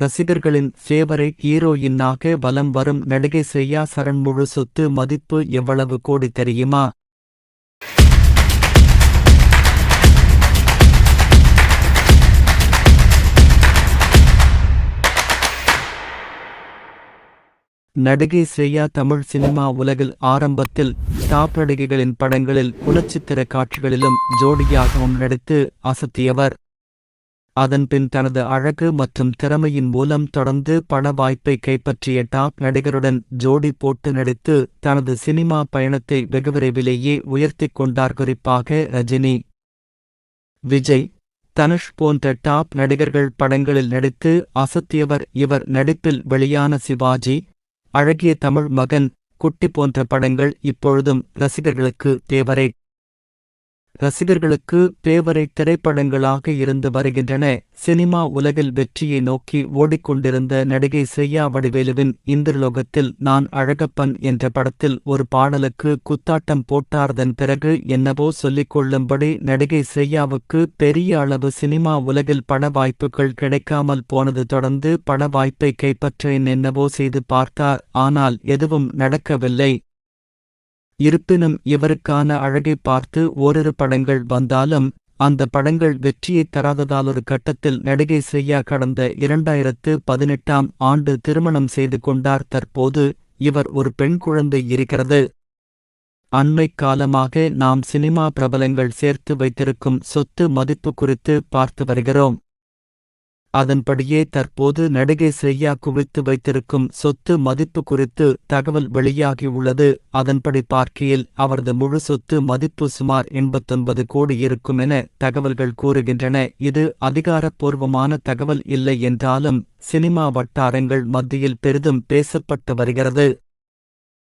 ரசிகர்களின் ஃபேவரைட் ஹீரோயின்னாக வலம் வரும் நடிகை ஸ்ரேயா சரண் முழு சொத்து மதிப்பு எவ்வளவு கோடி தெரியுமா? நடிகை ஸ்ரேயா தமிழ் சினிமா உலகில் ஆரம்பத்தில் டாப் நடிகைகளின் படங்களில் குணச்சித்திர காட்சிகளிலும் ஜோடியாகவும் நடித்து அசத்தியவர். அதன்பின் தனது அழகு மற்றும் திறமையின் மூலம் தொடர்ந்து பட வாய்ப்பை கைப்பற்றிய டாப் நடிகருடன் ஜோடி போட்டு நடித்து தனது சினிமா பயணத்தை வெகு விரைவிலேயே உயர்த்திக் கொண்டார். குறிப்பாக ரஜினி விஜய் தனுஷ் போன்ற டாப் நடிகர்கள் படங்களில் நடித்து அசத்தியவர். இவர் நடிப்பில் வெளியான சிவாஜி அழகிய தமிழ் மகன் குட்டி போன்ற படங்கள் இப்பொழுதும் ரசிகர்களுக்கு தேவரை. ரசிகர்களுக்கு பேவரை திரைப்படங்களாக இருந்து வருகின்றன. சினிமா உலகில் வெற்றியை நோக்கி ஓடிக்கொண்டிருந்த நடிகை செய்யா வடிவேலுவின் இந்திரலோகத்தில் நான் அழகப்பன் என்ற படத்தில் ஒரு பாடலுக்கு குத்தாட்டம் போட்டார்தன் பிறகு என்னவோ சொல்லிக் கொள்ளும்படி நடிகை செய்யாவுக்கு பெரிய அளவு சினிமா உலகில் பட வாய்ப்புகள் கிடைக்காமல் போனது தொடர்ந்து பட வாய்ப்பை கைப்பற்றேன் என்னவோ செய்து பார்த்தார். ஆனால் எதுவும் நடக்கவில்லை. இருப்பினும் இவருக்கான அழகை பார்த்து ஓரிரு படங்கள் வந்தாலும் அந்த படங்கள் வெற்றியை தராததால் ஒரு கட்டத்தில் நடிகை செய்யா கடந்த இரண்டாயிரத்து பதினெட்டாம் ஆண்டு திருமணம் செய்து கொண்டார். தற்போது இவர் ஒரு பெண் குழந்தை இருக்கிறது. அண்மைக் காலமாக நாம் சினிமா பிரபலங்கள் சேர்த்து வைத்திருக்கும் சொத்து மதிப்பு குறித்து பார்த்து வருகிறோம். அதன்படியே தற்போது நடிகை ஸ்ரேயா குவித்து வைத்திருக்கும் சொத்து மதிப்பு குறித்து தகவல் வெளியாகியுள்ளது. அதன்படி பார்க்கையில் அவரது முழு சொத்து மதிப்பு சுமார் எண்பத்தொன்பது கோடி இருக்கும் என தகவல்கள் கூறுகின்றன. இது அதிகாரப்பூர்வமான தகவல் இல்லை என்றாலும் சினிமா வட்டாரங்கள் மத்தியில் பெரிதும் பேசப்பட்டு வருகிறது.